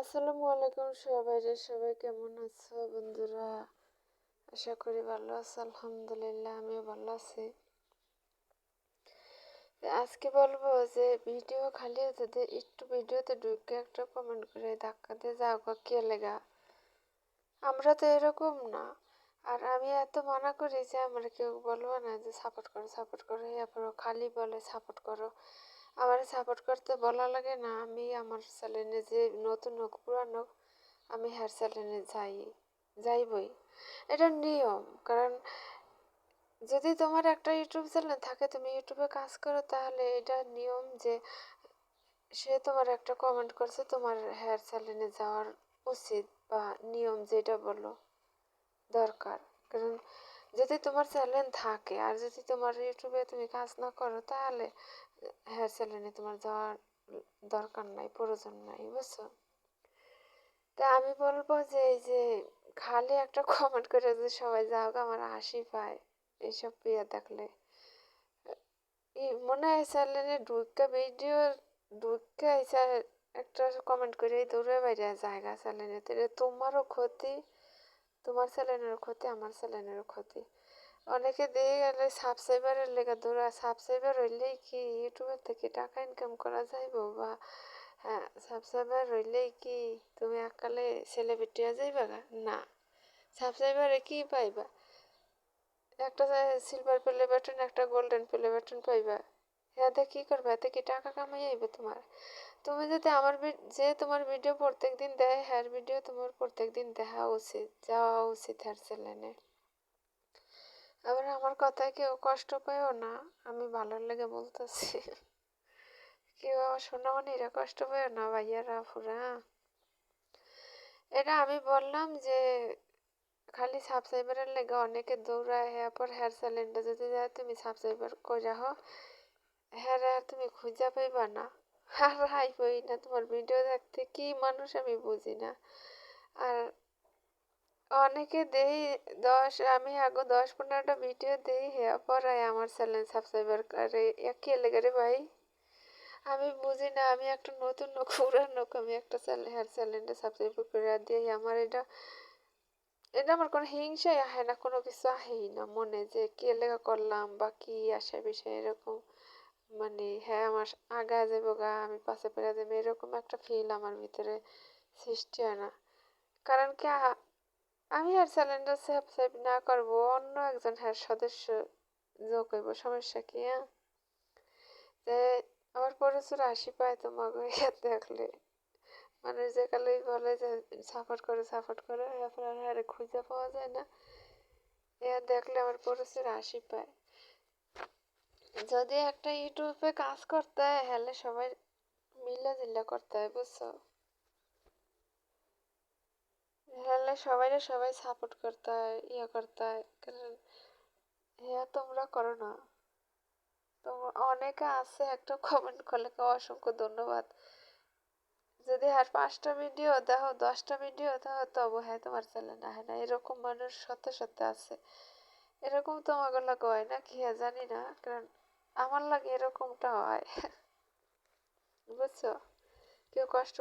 আসসালামু আলাইকুম সবাই রে, সবাই কেমন আছো বন্ধুরা? আশা করি ভালো আছো, আলহামদুলিল্লাহ, আমিও ভালো আছি। আজকে বলব যে, ভিডিও খালি যদি একটু ভিডিওতে ঢুকে একটা কমেন্ট করে ধাক্কা দিয়ে যাও কে লেগা? আমরা তো এরকম না। আর আমি এত মানা করি যে, আমরা কেউ বলব না যে সাপোর্ট করো সাপোর্ট করো এরপর খালি বলে সাপোর্ট করো। আমার সাপোর্ট করতে বলা লাগে না। আমি আমার চ্যানেলে যে নতুন হোক, পুরান হোক, আমি হেয়ার চ্যানেলে যাই, যাইবই। এটা নিয়ম। কারণ যদি তোমার একটা ইউটিউব চ্যানেল থাকে, তুমি ইউটিউবে কাজ করো, তাহলে এটা নিয়ম যে সে তোমার একটা কমেন্ট করছে, তোমার হেয়ার চ্যানেলে যাওয়ার উচিত বা নিয়ম যেটা বলো, দরকার। কারণ যদি তোমার চ্যানেল থাকে, আর যদি তোমার ইউটিউবে তুমি কাজ না করো, তাহলে হেয়ার সেলুনে তোমার যাওয়ার দরকার নাই, প্রয়োজন নাই, বুঝছ? তা আমি বলব যে, এই যে খালি একটা কমেন্ট করে যে সবাই যাও আমার হাসি পায়, এইসব ইয়ে দেখলে। মনে হয় চ্যানেলে ঢুকে ভিডিও ঢুকে একটা কমেন্ট করে দূরে বাইরে জায়গা চ্যানেলে তোমারও ক্ষতি, তোমার চ্যানেলেরও ক্ষতি, আমার চ্যানেলেরও ক্ষতি। অনেকে দিয়ে গেলে সাবস্ক্রাইবারের লেগে ধরা সাবস্ক্রাইবার হইলেই কি ইউটিউবের থেকে টাকা ইনকাম করা যাইব বা হ্যাঁ সাবস্ক্রাইবার হইলেই কি তুমি এককালে সেলিব্রিটি যাইবা না। সাবস্ক্রাইবারে কি পাইবা? একটা সিলভার প্লে বাটন একটা গোল্ডেন প্লে বাটন পাইবা। এতে কি করবে? এতে কি টাকা কামাই আইবে তোমার? তুমি যদি আমার যে তোমার ভিডিও প্রত্যেক দিন দেয়, হ্যার ভিডিও তোমার প্রত্যেক দিন দেখা উচিত, যাওয়া উচিত হ্যার চ্যানেলে আবার আমার কথায় কেউ কষ্ট পায়ও না, আমি ভালোর লেগে বলতেছি। কেউ আমার সোনামণিরা কষ্ট পায়ও না, ভাইয়ারা, ফুরা। এটা আমি বললাম যে, খালি সাবস্ক্রাইবারের লেগে অনেকে দৌড়ায় হ্যাঁ পর হেয়ার স্যালেন্ডে যদি যায়, তুমি সাবস্ক্রাইবার করে হো হ্যাঁ আর তুমি খুঁজা পাইবা না। আর হাইবই না, তোমার ভিডিও দেখতে কি মানুষ আমি বুঝি না। আর অনেকে দেই দশ, আমি আগে দশ পনেরোটা ভিডিও দেই হ্যাঁ পরাই আমার চ্যানেল সাবস্ক্রাইবার করে একই রে ভাই। আমি বুঝি না, আমি একটা নতুন লোক পুরান আমি একটা চ্যানেল হেয়ার চ্যানেলটা সাবস্ক্রাইব করে দিই। আমার এটা এটা আমার কোনো হিংসাই আহে না, কোনো কিছু আহেই না, মনে যে কে লেখা করলাম বা কি আসে বিষয় এরকম। মানে হ্যাঁ আমার আগা যাব গা, আমি পাশে পেরে যাব এরকম একটা ফিল আমার ভিতরে সৃষ্টি হয় না। কারণ কি আমি আর চ্যানেলটা সাবস্ক্রাইব না করব, অন্য একজন হ্যাঁ সদস্য যোগ হইব, সমস্যা কি হ্যাঁ? আমার প্রচুর হাসি পায় তোমাকে দেখলে। মানুষ যে কালে বলে যে সাপোর্ট করে সাপোর্ট করে, এরপর আর হ্যাঁ খুঁজে পাওয়া যায় না। এ দেখলে আমার প্রচুর হাসি পায়। যদি একটা ইউটিউবে কাজ করতে হয়, হলে সবাই মিলে জিল্লা করতে হয়, বুঝছ? হলে সবাই সবাই সাপোর্ট করতে হয় ইয়ে করতে। হয় কারণ হ্যাঁ তোমরা করো না। তোমরা অনেকে আছে, একটা কমেন্ট করলে অসংখ্য ধন্যবাদ। যদি আর পাঁচটা ভিডিও দেখো দশটা ভিডিও দেখো তবু হ্যাঁ তোমার চ্যানেল না হ্যাঁ না। এরকম মানুষ সত্যি সত্যি আছে। এরকম তোমাকে লাগে হয় না, কি জানি না। কারণ, আমার লাগে এরকমটা হয়। বুঝছ? কেউ কষ্ট